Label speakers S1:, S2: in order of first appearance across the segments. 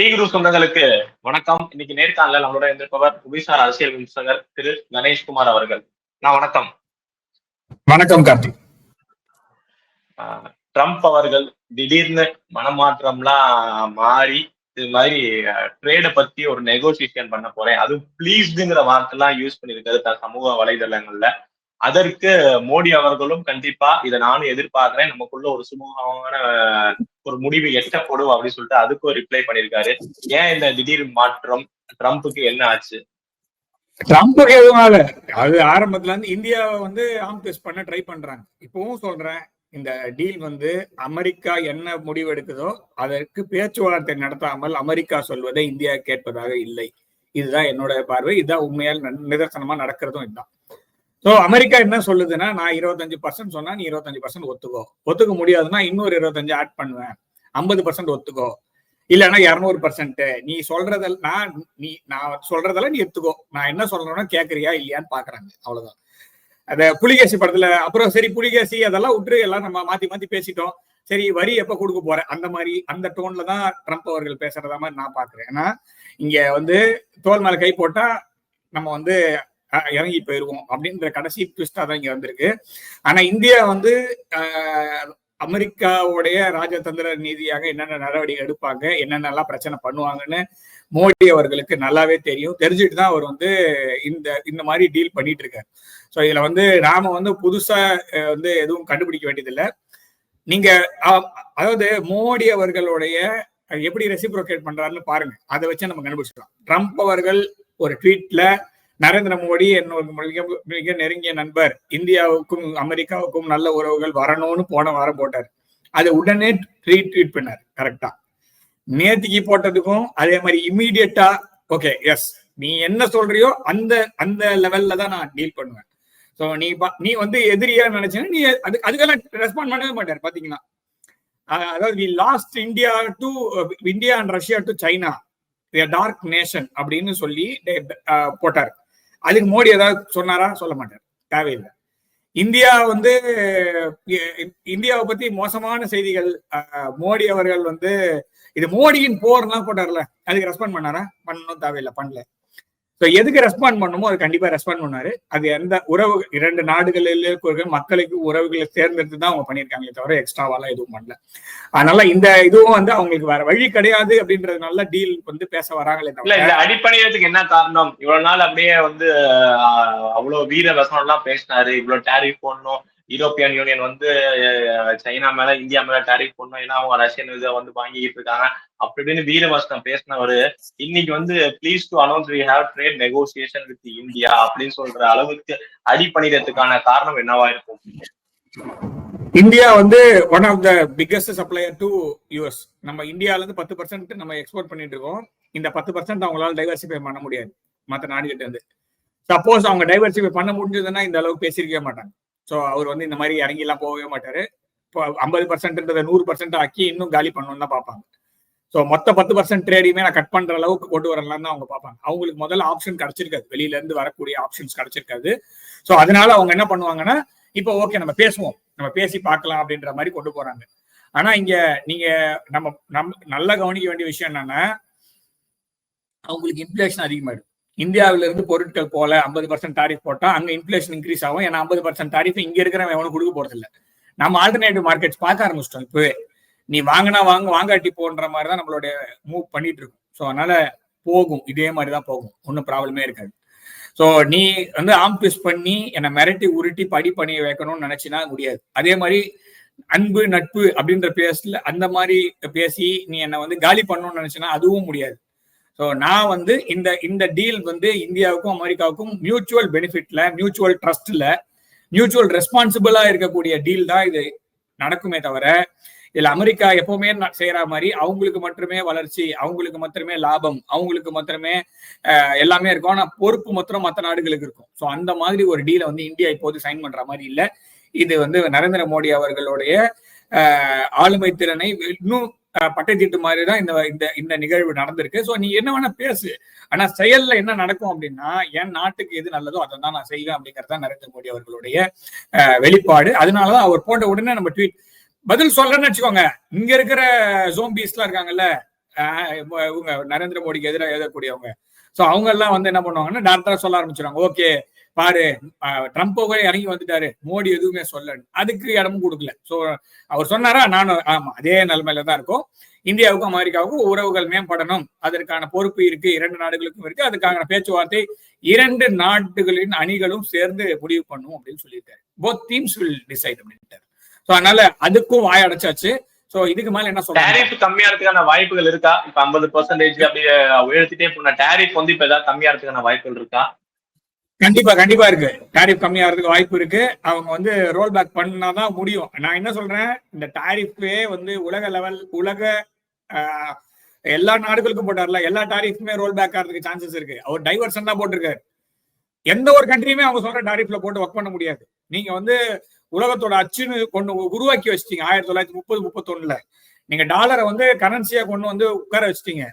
S1: D குரு சொந்தங்களுக்கு வணக்கம். இன்னைக்கு நேர்காணல நம்மளோட இருந்திருப்பவர் புவிசார் அரசியல் விமர்சகர் திரு கணேஷ்குமார் அவர்கள். நான் வணக்கம்.
S2: வணக்கம் கார்த்திக்.
S1: ட்ரம்ப் அவர்கள் திடீர்னு மனமாற்றம்லாம் மாறி இது மாதிரி ட்ரேட பத்தி ஒரு நெகோசியேஷன் பண்ண போறேன். அதுவும் ப்ளீஸ்டுங்கிற வார்த்தைலாம் யூஸ் பண்ணிருக்காரு தன் சமூக வலைதளங்கள்ல. அதற்கு மோடி அவர்களும் கண்டிப்பா இதை நானும் எதிர்பார்க்கிறேன். நமக்குள்ள ஒரு சுமூகமான ஒரு முடிவு எட்டப்படும் அப்படின்னு சொல்லிட்டு அதுக்கும் ரிப்ளை பண்ணிருக்காரு ஏன் இந்த திடீர் மாற்றம் ட்ரம்ப்புக்கு என்ன ஆச்சு?
S2: ட்ரம்ப்புக்கு எதுவும் ஆகல அது ஆரம்பத்துல இருந்து இந்தியாவை வந்து ஆம் டெஸ்ட் பண்ண ட்ரை பண்றாங்க. இப்பவும் சொல்றேன் இந்த டீல் வந்து அமெரிக்கா என்ன முடிவு எடுக்குதோ அதற்கு பேச்சுவார்த்தை நடத்தாமல் அமெரிக்கா சொல்வதை இந்தியா கேட்பதாக இல்லை. இதுதான் என்னோட பார்வை. இதுதான் உண்மையால் நிதர்சனமா நடக்கிறதும் இதுதான். ஸோ அமெரிக்கா என்ன சொல்லுதுன்னா நான் இருபத்தஞ்சு பர்சன்ட் சொன்னா நீ இருபத்தஞ்சு பர்சன்ட் ஒத்துக்கோ. ஒத்துக்க முடியாதுன்னா இன்னொரு இருபத்தஞ்சு ஆட் பண்ணுவேன். ஐம்பது பர்சன்ட் ஒத்துக்கோ. இல்லைன்னா இரநூறு பர்சன்ட் நீ சொல்றதில் நான் நீ நான் சொல்றதெல்லாம் நீ எடுத்துக்கோ. நான் என்ன சொல்றேன்னா கேட்கறியா இல்லையான்னு பாக்குறாங்க அவ்வளவுதான். அந்த புலிகேசி படத்துல அப்புறம் சரி புலிகேசி அதெல்லாம் விட்டு எல்லாம் நம்ம மாத்தி மாத்தி பேசிட்டோம். சரி வரி எப்ப கொடுக்க போறேன் அந்த மாதிரி அந்த டோன்ல தான் ட்ரம்ப் அவர்கள் பேசுறதா மாதிரி நான் பாக்குறேன். ஏன்னா இங்க வந்து தோல் மேல கை போட்டா நம்ம வந்து இறங்கி போயிருவோம். அப்படின்ற கடைசி ட்விஸ்டா தான் இங்க வந்திருக்கு. ஆனா இந்தியா வந்து அமெரிக்காவுடைய ராஜதந்திர நீதியாக என்னென்ன நடவடிக்கை எடுப்பாங்க என்னென்னலாம் பிரச்சனை பண்ணுவாங்கன்னு மோடி அவர்களுக்கு நல்லாவே தெரியும். தெரிஞ்சுட்டு தான் அவர் வந்து இந்த இந்த மாதிரி டீல் பண்ணிட்டு இருக்காரு ஸோ இதுல வந்து நாம வந்து புதுசா வந்து எதுவும் கண்டுபிடிக்க வேண்டியதில்லை. நீங்க அதாவது மோடி அவர்களுடைய எப்படி ரெசிப்ரோகேட் பண்றாருன்னு பாருங்க. அதை வச்சு நம்ம கண்டுபிடிச்சிடலாம். ட்ரம்ப் அவர்கள் ஒரு ட்வீட்ல நரேந்திர மோடி என்னோட மிக மிக நெருங்கிய நண்பர். இந்தியாவுக்கும் அமெரிக்காவுக்கும் நல்ல உறவுகள் வரணும்னு போன வாரம் போட்டார். அதை உடனே ட்வீட் ட்வீட் பண்ணார் கரெக்டா நேத்திக்கு போட்டதுக்கும் அதே மாதிரி இம்மீடியட்டா ஓகே எஸ் நீ என்ன சொல்றியோ அந்த அந்த லெவல்ல தான் நான் டீல் பண்ணுவேன். ஸோ நீ நீ வந்து எதிரியா நினைச்சேன்னா நீ அது அதுக்கெல்லாம் ரெஸ்பாண்ட் பண்ணவே மாட்டார் பாத்தீங்கன்னா அதாவது we lost India to India and Russia to China dark nation அப்படின்னு சொல்லி போட்டார். அதுக்கு மோடி ஏதாவது சொன்னாரா? சொல்ல மாட்டார். தேவையில்லை. இந்தியா வந்து இந்தியாவை பத்தி மோசமான செய்திகள் மோடி அவர்கள் வந்து இது மோடியின் போர்லாம் போட்டார்ல. அதுக்கு ரெஸ்பாண்ட் பண்ணாரா? பண்ணணும் தேவையில்லை பண்ணல. ஸோ எதுக்கு ரெஸ்பாண்ட் பண்ணுமோ அது கண்டிப்பா ரெஸ்பாண்ட் பண்ணாரு அது எந்த உறவு இரண்டு நாடுகளில் இருக்கிற மக்களுக்கு உறவுகளை தேர்ந்தெடுத்து தான் அவங்க பண்ணியிருக்காங்களே தவிர எக்ஸ்ட்ராவாலாம் எதுவும் பண்ணல. அதனால இந்த இதுவும் வந்து அவங்களுக்கு வேற வழி கிடையாது அப்படின்றதுனால டீல் வந்து பேச வராங்களே
S1: தவிர இந்த அடிப்படையத்துக்கு என்ன காரணம்? இவ்வளவு நாள் அப்படியே வந்து அவ்வளவு வீர வசனம் எல்லாம் பேசினாரு. இவ்வளவு டேரிஃப் போடணும். யூரோப்பியன் யூனியன் வந்து சைனா மேல இந்தியா மேல டாரிஃப் பண்ணும் ஏன்னா அவங்க ரஷ்யன் இதை வந்து வாங்கிட்டு இருக்காங்க. அப்படி இப்படின்னு வீரவசனம் பேசினவரு இன்னைக்கு வந்து please to announce we have trade negotiation with India அப்படின்னு சொல்ற அளவுக்கு அடிப்பணிறதுக்கான காரணம் என்னவா இருக்கும்?
S2: இந்தியா வந்து one of the biggest supplier to US நம்ம இந்தியால இருந்து பத்து பர்சன்ட் நம்ம எக்ஸ்போர்ட் பண்ணிட்டு இருக்கோம். இந்த பத்து பர்சன்ட் அவங்களால டைவர்சிஃபை பண்ண முடியாது. மற்ற நாடுகிட்ட இருந்து. சப்போஸ் அவங்க டைவர்சிஃபை பண்ண முடிஞ்சதுன்னா இந்த அளவுக்கு பேசியிருக்கவே மாட்டாங்க. ஸோ அவர் வந்து இந்த மாதிரி இறங்கி எல்லாம் போகவே மாட்டாரு. இப்போ ஐம்பது பர்சன்ட்ன்றதை நூறு பர்சன்ட் ஆக்கி இன்னும் காலி பண்ணணும்னு தான் பார்ப்பாங்க. ஸோ மொத்த பத்து பர்சன்ட் ட்ரேடையுமே நான் கட் பண்ற அளவுக்கு கொண்டு வரலாம் தான் அவங்க பார்ப்பாங்க. அவங்களுக்கு முதல்ல ஆப்ஷன் கிடைச்சிருக்காது. வெளியில இருந்து வரக்கூடிய ஆப்ஷன்ஸ் கிடைச்சிருக்காது. ஸோ அதனால அவங்க என்ன பண்ணுவாங்கன்னா இப்போ ஓகே நம்ம பேசுவோம். நம்ம பேசி பார்க்கலாம் அப்படின்ற மாதிரி கொண்டு போறாங்க. ஆனா இங்க நீங்க நம்ம நம் நல்லா கவனிக்க வேண்டிய விஷயம் என்னன்னா அவங்களுக்கு இன்ஃபிளேஷன் அதிகமாயிடும். இந்தியாவிலிருந்து பொருட்கள் போல ஐம்பது பர்சன்ட் டாரிஃப் போட்டால் அங்க இன்ஃபிளேஷன் இன்க்ரீஸ் ஆகும். ஏன்னா ஐம்பது பர்சன்ட் டாரிஃப் இங்கே இருக்கிறவன் எவனும் கொடுக்க போகிறதில்ல நம்ம ஆல்டர்னேட்டிவ் மார்க்கெட்ஸ் பார்க்க ஆரம்பிச்சிட்டோம் இப்போவே. நீ வாங்கினா வாங்க வாங்காட்டி போன்ற மாதிரி தான் நம்மளுடைய மூவ் பண்ணிட்டு இருக்கும். ஸோ அதனால போகும். இதே மாதிரி தான் போகும் ஒன்றும் ப்ராப்ளமே இருக்காது. ஸோ நீ வந்து ஆம் ட்விஸ்ட் பண்ணி என்னை மிரட்டி உருட்டி படி பண்ணி வைக்கணும்னு நினைச்சினா முடியாது. அதே மாதிரி அன்பு நட்பு அப்படின்ற பேசல அந்த மாதிரி பேசி நீ என்னை வந்து காலி பண்ணணும்னு நினைச்சினா அதுவும் முடியாது. ஸோ நான் வந்து இந்த இந்த டீல் வந்து இந்தியாவுக்கும் அமெரிக்காவுக்கும் மியூச்சுவல் பெனிஃபிட்ல மியூச்சுவல் ட்ரஸ்ட்ல மியூச்சுவல் ரெஸ்பான்சிபிளா இருக்கக்கூடிய டீல் தான் இது நடக்குமே தவிர இதுல அமெரிக்கா எப்பவுமே செய்யற மாதிரி அவங்களுக்கு மட்டுமே வளர்ச்சி அவங்களுக்கு மாத்திரமே லாபம் அவங்களுக்கு மாத்திரமே எல்லாமே இருக்கும். ஆனா பொறுப்பு மாத்திரம் மற்ற நாடுகளுக்கு இருக்கும். ஸோ அந்த மாதிரி ஒரு டீலை வந்து இந்தியா இப்போது சைன் பண்ற மாதிரி இல்லை. இது வந்து நரேந்திர மோடி அவர்களுடைய ஆளுமை திறனை இன்னும் பட்டை தீட்டு மாதிரி தான் இந்த இந்த இந்த நிகழ்வு நடந்திருக்கு. ஸோ நீ என்ன வேணா பேசு. ஆனா செயல்ல என்ன நடக்கும் அப்படின்னா என் நாட்டுக்கு எது நல்லதோ அதை தான் நான் செய்வேன் அப்படிங்கிறது தான் நரேந்திர மோடி அவர்களுடைய வெளிப்பாடு. அதனாலதான் அவர் போட்ட உடனே நம்ம ட்வீட் பதில் சொல்றேன்னு வச்சுக்கோங்க. இங்க இருக்கிற ஜோம்பிஸ்லாம் இருக்காங்கல்ல இவங்க நரேந்திர மோடிக்கு எதிராக எழுதக்கூடியவங்க. ஸோ அவங்க எல்லாம் வந்து என்ன பண்ணுவாங்கன்னா டேரக்டரா சொல்ல ஆரம்பிச்சிருவாங்க. ஓகே பாரு ட்ரம்ப் கூட இறங்கி வந்துட்டாரு. மோடி எதுவுமே சொல்லல. அதுக்கு இடமும் கொடுக்கல. சோ அவர் சொன்னாரா? நானும் ஆமா அதே நிலைமையில தான் இருக்கும். இந்தியாவுக்கும் அமெரிக்காவுக்கும் உறவுகள் மேம்படணும். அதற்கான பொறுப்பு இருக்கு. இரண்டு நாடுகளுக்கும் இருக்கு. அதுக்கான பேச்சுவார்த்தை இரண்டு நாடுகளின் அணிகளும் சேர்ந்து முடிவு பண்ணும் அப்படின்னு சொல்லிட்டாரு. போத் டீம்ஸ் வில் டிசைட் அப்படின்ட்டாரு. சோ அதனால அதுக்கும் வாய் அடைச்சாச்சு. சோ இதுக்கு மேல என்ன சொல்றேன்
S1: டேரிஃப் கம்மியாறதுக்கான வாய்ப்புகள் இருக்கா? இப்ப ஐம்பது பர்சன்டேஜ் அப்படியே உயர்த்திட்டே போன டேரிஃப் வந்து இப்ப ஏதாவது கம்மியாறதுக்கான வாய்ப்புகள் இருக்கா?
S2: கண்டிப்பா கண்டிப்பா இருக்கு. டாரிஃப் கம்மியாகிறதுக்கு வாய்ப்பு இருக்கு. அவங்க வந்து ரோல் பேக் பண்ணாதான் முடியும். நான் என்ன சொல்றேன்? இந்த டாரிஃபே வந்து உலக லெவல் உலக எல்லா நாடுகளுக்கும் போட்டார்ல எல்லா டாரிஃப்மே ரோல் பேக் ஆகிறதுக்கு சான்சஸ் இருக்கு. அவர் டைவர்ஷன் தான் போட்டிருக்காரு. எந்த ஒரு கண்ட்ரியுமே அவங்க சொல்ற டாரிஃப்ல போட்டு ஒர்க் பண்ண முடியாது. நீங்க வந்து உலகத்தோட அச்சுன்னு கொண்டு உருவாக்கி வச்சிட்டீங்க. ஆயிரத்தி தொள்ளாயிரத்தி முப்பது முப்பத்தொன்னுல. நீங்க டாலரை வந்து கரன்சியா கொண்டு வந்து உட்கார வச்சிட்டீங்க.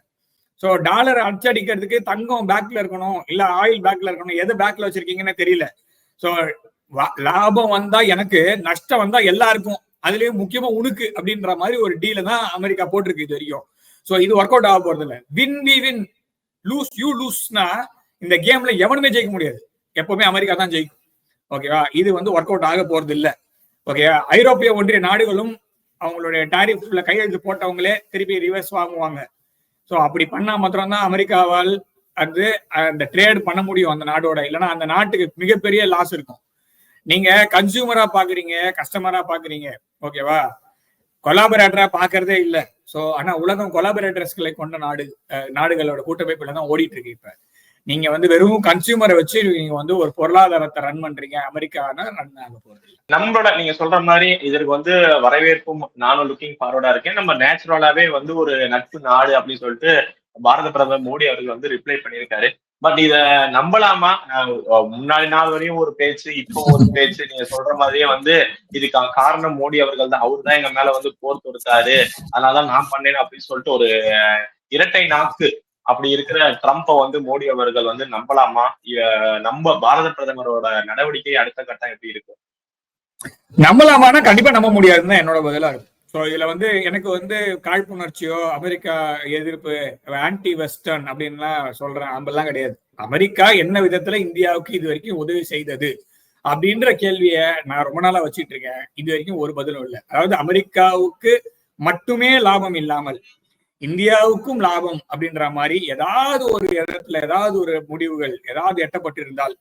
S2: ஸோ டாலர் அடிச்சடிக்கிறதுக்கு தங்கம் பேக்ல இருக்கணும் இல்ல ஆயில் பேக்ல இருக்கணும் எது பேக்ல வச்சிருக்கீங்கன்னு தெரியல. ஸோ லாபம் வந்தா எனக்கு நஷ்டம் வந்தா எல்லாருக்கும் அதுலயும் முக்கியமா உனக்கு அப்படின்ற மாதிரி ஒரு டீல தான் அமெரிக்கா போட்டிருக்கு இது வரைக்கும். ஸோ இது ஒர்க் அவுட் ஆக போறது இல்ல. Win we win lose you லூஸ்னா இந்த கேம்ல எவனுமே ஜெயிக்க முடியாது. எப்பவுமே அமெரிக்கா தான் ஜெயிக்கும். ஓகேவா இது வந்து ஒர்க் அவுட் ஆக போறது இல்ல. ஓகே ஐரோப்பிய ஒன்றிய நாடுகளும் அவங்களுடைய டாரிஃப்ல கையெழுத்து போட்டவங்களே திருப்பி ரிவர்ஸ் வாங்குவாங்க. ஸோ அப்படி பண்ணா மாத்திரம்தான் அமெரிக்காவால் அது அந்த ட்ரேட் பண்ண முடியும் அந்த நாடோட. இல்லைன்னா அந்த நாட்டுக்கு மிகப்பெரிய லாஸ் இருக்கும். நீங்க கன்சியூமரா பாக்குறீங்க கஸ்டமரா பாக்குறீங்க ஓகேவா கொலாபரேட்டரா பாக்குறதே இல்ல. சோ ஆனா உலகம் கொலாபரேட்டர்ஸ்களை கொண்ட நாடு நாடுகளோட கூட்டமைப்புல தான் ஓடிட்டு இருக்கு இப்ப. நீங்க வந்து வெறும் கன்சியூமரை வச்சு நீங்க வந்து ஒரு பொருளாதாரத்தை ரன் பண்றீங்க. அமெரிக்கானா ரன் ஆக போறது
S1: நம்மளோட நீங்க சொல்ற மாதிரி இதற்கு வந்து வரவேற்பும் நானும் லுக்கிங் ஃபார்வர்டா இருக்கேன். நம்ம நேச்சுரலாவே வந்து ஒரு நட்பு நாடு அப்படின்னு சொல்லிட்டு பாரத பிரதமர் மோடி அவர்கள் வந்து ரிப்ளை பண்ணியிருக்காரு. பட் இத நம்பலாமா? முன்னாடி நாள் வரையும் ஒரு பேச்சு இப்போ ஒரு பேச்சு நீங்க சொல்ற மாதிரியே வந்து இதுக்கான காரணம் மோடி அவர்கள் தான். அவர் தான் எங்க மேல வந்து போர் தொடுத்தாரு. அதனாலதான் நான் பண்ணேன் அப்படின்னு சொல்லிட்டு ஒரு இரட்டை நாக்கு அப்படி இருக்கிற ட்ரம்ப்பை வந்து மோடி அவர்கள் வந்து நம்பலாமா? நம்ம பாரத பிரதமரோட நடவடிக்கை அடுத்த கட்டம் எப்படி இருக்கு?
S2: நம்பலாமான்னா கண்டிப்பா நம்ப முடியாதுன்னு என்னோட பதிலா இருக்கும் ஸோ இதுல வந்து எனக்கு வந்து காழ்ப்புணர்ச்சியோ அமெரிக்கா எதிர்ப்பு ஆன்டி வெஸ்டர்ன் அப்படின்லாம் சொல்றேன் அப்படிலாம் கிடையாது. அமெரிக்கா என்ன விதத்துல இந்தியாவுக்கு இது வரைக்கும் உதவி செய்தது அப்படின்ற கேள்வியை நான் ரொம்ப நாளா வச்சிட்டு இருக்கேன். இது வரைக்கும் ஒரு பதிலும் இல்லை. அதாவது அமெரிக்காவுக்கு மட்டுமே லாபம் இல்லாமல் இந்தியாவுக்கும் லாபம் அப்படின்ற மாதிரி ஏதாவது ஒரு இடத்துல ஏதாவது ஒரு முடிவுகள் ஏதாவது எட்டப்பட்டிருந்தால்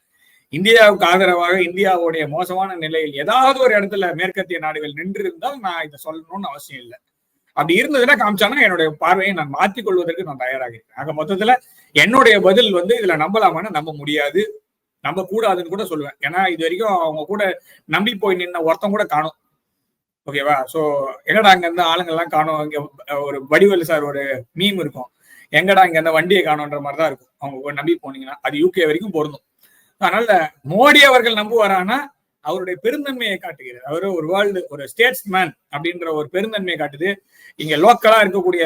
S2: இந்தியாவுக்கு ஆதரவாக இந்தியாவுடைய மோசமான நிலையில் ஏதாவது ஒரு இடத்துல மேற்கத்திய நாடுகள் நின்று இருந்தால் நான் இதை சொல்லணும்னு அவசியம் இல்லை. அப்படி இருந்ததுன்னா காமிச்சானா என்னுடைய பார்வையை நான் மாற்றிக் கொள்வதற்கு நான் தயாராக இருக்கேன் ஆக மொத்தத்துல என்னுடைய பதில் வந்து இதுல நம்பலாமான்னு நம்ப முடியாது. நம்ப கூடாதுன்னு கூட சொல்லுவேன். ஏன்னா இது வரைக்கும் அவங்க கூட நம்பி போய் நின்ன ஒருத்தம் கூட காணும். ஓகேவா? சோ எங்கடா அங்க இருந்து ஆளுங்கெல்லாம் காணும்? இங்க ஒரு வடிவேலு சார் ஒரு மீம் இருக்கும். எங்கடா இங்க இருந்த வண்டியை காணுன்ற மாதிரி தான் இருக்கும். அவங்க நம்பி போனீங்கன்னா. அது யூகே வரைக்கும் பொருந்தும். அதனால மோடி அவர்கள் நம்புவாரானா அவருடைய பெருந்தன்மையை காட்டுகிறார் அவர் ஒரு வேர்ல்டு ஒரு ஸ்டேட்ஸ்மேன் அப்படின்ற ஒரு பெருந்தன்மையை காட்டுது. இங்க லோக்கலா இருக்கக்கூடிய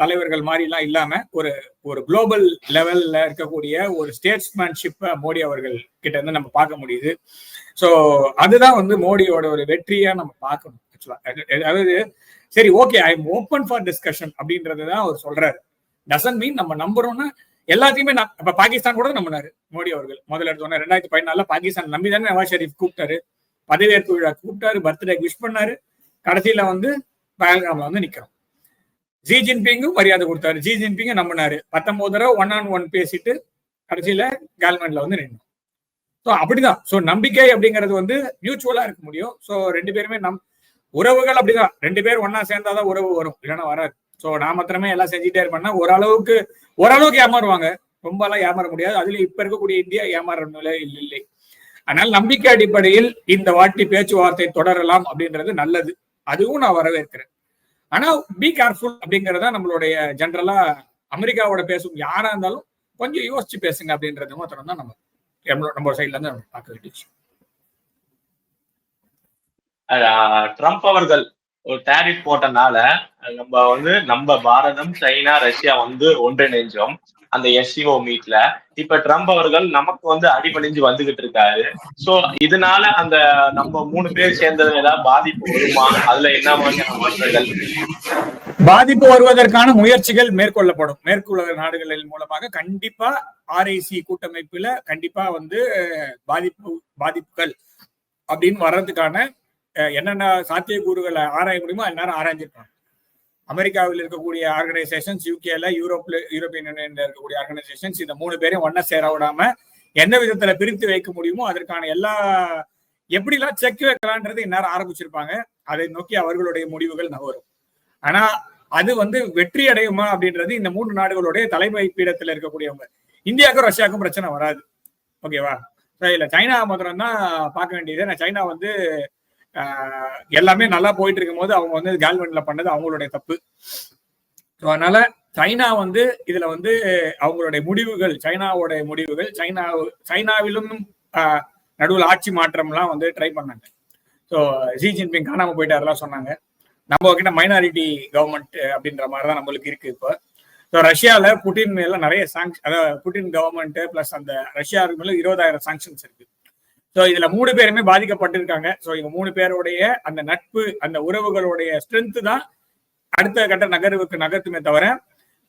S2: தலைவர்கள் மாதிரிலாம் இல்லாம ஒரு ஒரு குளோபல் லெவல்ல இருக்கக்கூடிய ஒரு ஸ்டேட்ஸ்மேன்ஷிப்பை மோடி அவர்கள் கிட்ட இருந்து நம்ம பார்க்க முடியுது. ஸோ அதுதான் வந்து மோடியோட ஒரு வெற்றியா நம்ம பார்க்கணும் ஆக்சுவலா அதாவது சரி okay I am open for discussion அப்படின்றது தான் அவர் சொல்றாரு. டசன் மீன் நம்ம நம்புறோம்னா எல்லாத்தையுமே நான் இப்ப பாகிஸ்தான் கூட நம்பினாரு மோடி அவர்கள். முதல்ல எடுத்தோன்னா ரெண்டாயிரத்தி பதினாலுல பாகிஸ்தான் நம்பி தானே நவாஸ் ஷெரீப் கூப்பிட்டாரு. பதவியேற்பு விழா கூப்பிட்டாரு பர்த்டே விஷ் பண்ணாரு. கடைசியில வந்து பஹல்காம்ல வந்து நிக்கிறோம். ஜி ஜின்பிங்கும் மரியாதை கொடுத்தாரு. ஜி ஜின்பிங்கும் நம்பினாரு. பத்தொன்பது தடவை ஒன் ஆன் ஒன் பேசிட்டு கடைசியில கால்மெண்ட்ல வந்து நின்னோம். ஸோ அப்படிதான். ஸோ நம்பிக்கை அப்படிங்கிறது வந்து மியூச்சுவலா இருக்க முடியும். ஸோ ரெண்டு பேருமே நம் உறவுகள் அப்படிதான். ரெண்டு பேர் ஒன்னா சேர்ந்தாதான் உறவு வரும். இல்லைன்னா வராது. ஸோ நான் மாத்திரமே எல்லாம் செஞ்சுட்டே இருப்பேன்னா ஓரளவுக்கு ஓரளவுக்கு ஏமாறுவாங்க. ரொம்ப எல்லாம் ஏமாற முடியாது. அதுல இப்ப இருக்கக்கூடிய இந்தியா ஏமாற நிலை இல்லை இல்லை. அதனால நம்பிக்கை அடிப்படையில் இந்த வாட்டி பேச்சுவார்த்தை தொடரலாம் அப்படின்றது நல்லது. அதுவும் நான் வரவேற்கிறேன். ஆனா பி கேர்ஃபுல் அப்படிங்கறத நம்மளுடைய ஜென்ரலா அமெரிக்காவோட பேசும் யாரா இருந்தாலும் கொஞ்சம் யோசிச்சு பேசுங்க அப்படின்றது மாத்திரம் தான் நம்ம நம்மளோட- நம்ம சைட்ல இருந்து நம்ம பார்க்க வேண்டிய
S1: ட்ரம்ப் அவர்கள் ஒரு டேரிஃப் போட்டனால நம்ம வந்து நம்ம பாரதம் சைனா ரஷ்யா வந்து ஒன்றிணைஞ்சோம். அந்த எஸ்சிஓ மீட்ல இப்ப ட்ரம்ப் அவர்கள் நமக்கு வந்து அடிபணிஞ்சு வந்துகிட்டு இருக்காரு. சோ இதனால அந்த நம்ம மூணு பேர் சேர்ந்தது ஏதாவது பாதிப்பு வருமா? அதுல என்ன மாதிரியான
S2: பாதிப்பு வருவதற்கான முயற்சிகள் மேற்கொள்ளப்படும். மேற்குலக நாடுகளின் மூலமாக கண்டிப்பா ஆர்ஐசி கூட்டமைப்புல கண்டிப்பா வந்து பாதிப்பு பாதிப்புகள் அப்படின்னு வர்றதுக்கான என்னென்ன சாத்தியக்கூறுகளை ஆராய முடியுமோ எல்லாரும் ஆராய்ஞ்சிருக்காங்க அமெரிக்காவில் இருக்கக்கூடிய ஆர்கனைசேஷன்ஸ் யூகேல யூரோப்ல யூரோப்பியன் யூனியன்ல இருக்கக்கூடிய ஆர்கனைசேஷன்ஸ் இந்த மூணு பேரையும் ஒன்னா சேர விடாம எந்த விதத்துல பிரித்து வைக்க முடியுமோ அதற்கான எல்லா எப்படிலாம் செக் வைக்கலான்றது இந்நேரம் ஆரம்பிச்சிருப்பாங்க. அதை நோக்கி அவர்களுடைய முடிவுகள் நகரும். ஆனா அது வந்து வெற்றி அடையுமா அப்படின்றது இந்த மூன்று நாடுகளுடைய தலைமை பீடத்துல இருக்கக்கூடியவங்க. இந்தியாவுக்கும் ரஷ்யாவுக்கும் பிரச்சனை வராது. ஓகேவா இல்ல சைனா மாத்திரம் தான் பார்க்க வேண்டியது. ஏன்னா சைனா வந்து எல்லாமே நல்லா போயிட்டு இருக்கும் போது அவங்க வந்து கேல்வன்ல பண்ணது அவங்களுடைய தப்பு. ஸோ அதனால சைனா வந்து இதுல வந்து அவங்களுடைய முடிவுகள் சைனாவோட முடிவுகள் சைனா சைனாவிலும் நடுவில் ஆட்சி மாற்றம்லாம் வந்து ட்ரை பண்ணாங்க. ஸோ ஜி ஜின்பிங் காணாமல் போயிட்டாருலாம் சொன்னாங்க. நம்ம கிட்ட மைனாரிட்டி கவர்மெண்ட் அப்படின்ற மாதிரி தான் நம்மளுக்கு இருக்கு இப்போ. ஸோ ரஷ்யாவில் புட்டின் எல்லாம் நிறைய சாங்ஷன் அதாவது புட்டின் கவர்மெண்ட் பிளஸ் அந்த ரஷ்யா மேல இருபதாயிரம் சாங்ஷன்ஸ் இருக்கு. ஸோ இதுல மூணு பேருமே பாதிக்கப்பட்டிருக்காங்க. ஸோ இவங்க மூணு பேருடைய அந்த நட்பு அந்த உறவுகளுடைய ஸ்ட்ரென்த் தான் அடுத்த கட்ட நகர்வுக்கு நகர்த்துமே தவிர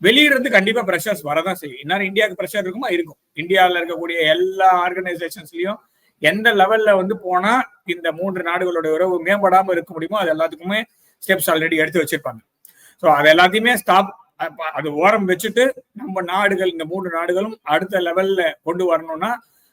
S2: வெளியிருந்து கண்டிப்பா ப்ரெஷர்ஸ் வரதான் செய்யும். இன்னும் இந்தியாவுக்கு ப்ரெஷர் இருக்குமா? இருக்கும். இந்தியாவில் இருக்கக்கூடிய எல்லா ஆர்கனைசேஷன்ஸ்லயும் எந்த லெவல்ல வந்து போனா இந்த மூன்று நாடுகளுடைய உறவு மேம்படாம இருக்க முடியுமோ அது எல்லாத்துக்குமே ஸ்டெப்ஸ் ஆல்ரெடி எடுத்து வச்சிருப்பாங்க. ஸோ அது எல்லாத்தையுமே ஸ்டாப் அது ஓரம் வச்சுட்டு நம்ம நாடுகள் இந்த மூன்று நாடுகளும் அடுத்த லெவல்ல கொண்டு வரணும்னா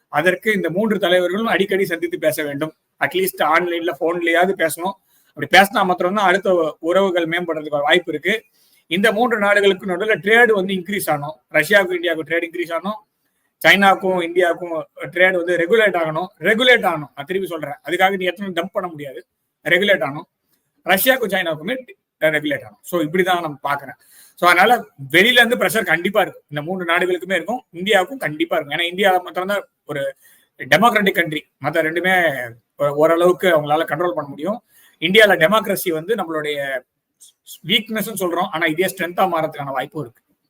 S2: அதற்கு இந்த மூன்று தலைவர்களும் அடிக்கடி சந்தித்து பேச வேண்டும். அட்லீஸ்ட் ஆன்லைன்ல போன்லயாவது பேசணும். அப்படி பேசினா மாத்திரம்தான் அடுத்த உறவுகள் மேம்படுறதுக்கு வாய்ப்பு இருக்கு. இந்த மூன்று நாடுகளுக்கு நடுவில் ட்ரேடு வந்து இன்க்ரீஸ் ஆகணும். ரஷ்யாவுக்கும் இந்தியாவுக்கும் ட்ரேட் இன்க்ரீஸ் ஆகணும். சைனாக்கும் இந்தியாவுக்கும் ட்ரேட் வந்து ரெகுலேட் ஆகணும். ரெகுலேட் ஆகணும். நான் திருப்பி சொல்றேன். அதுக்காக நீ எத்தனை டம்ப் பண்ண முடியாது. ரெகுலேட் ஆகணும். ரஷ்யாவுக்கும் சைனாவுக்குமே ரெகுலேட் ஆகும். ஸோ இப்படிதான் நம்ம பாக்குறேன் ஸோ அதனால வெளியில இருந்து ப்ரெஷர் கண்டிப்பா இருக்கும். இந்த மூன்று நாடுகளுக்குமே இருக்கும். இந்தியாவுக்கும் கண்டிப்பா இருக்கும். ஏன்னா இந்தியா மாத்திரம் தான் ஒரு டெமோக்ராட்டிக் கண்ட்ரி மற்ற ரெண்டுமே ஓரளவுக்கு அவங்களால கண்ட்ரோல் பண்ண முடியும். இந்தியாவில் டெமோக்ரஸி வந்து நம்மளுடைய வீக்னஸ் சொல்றோம். ஆனா இதே ஸ்ட்ரென்த்தா மாறதுக்கான வாய்ப்பும் இருக்கு.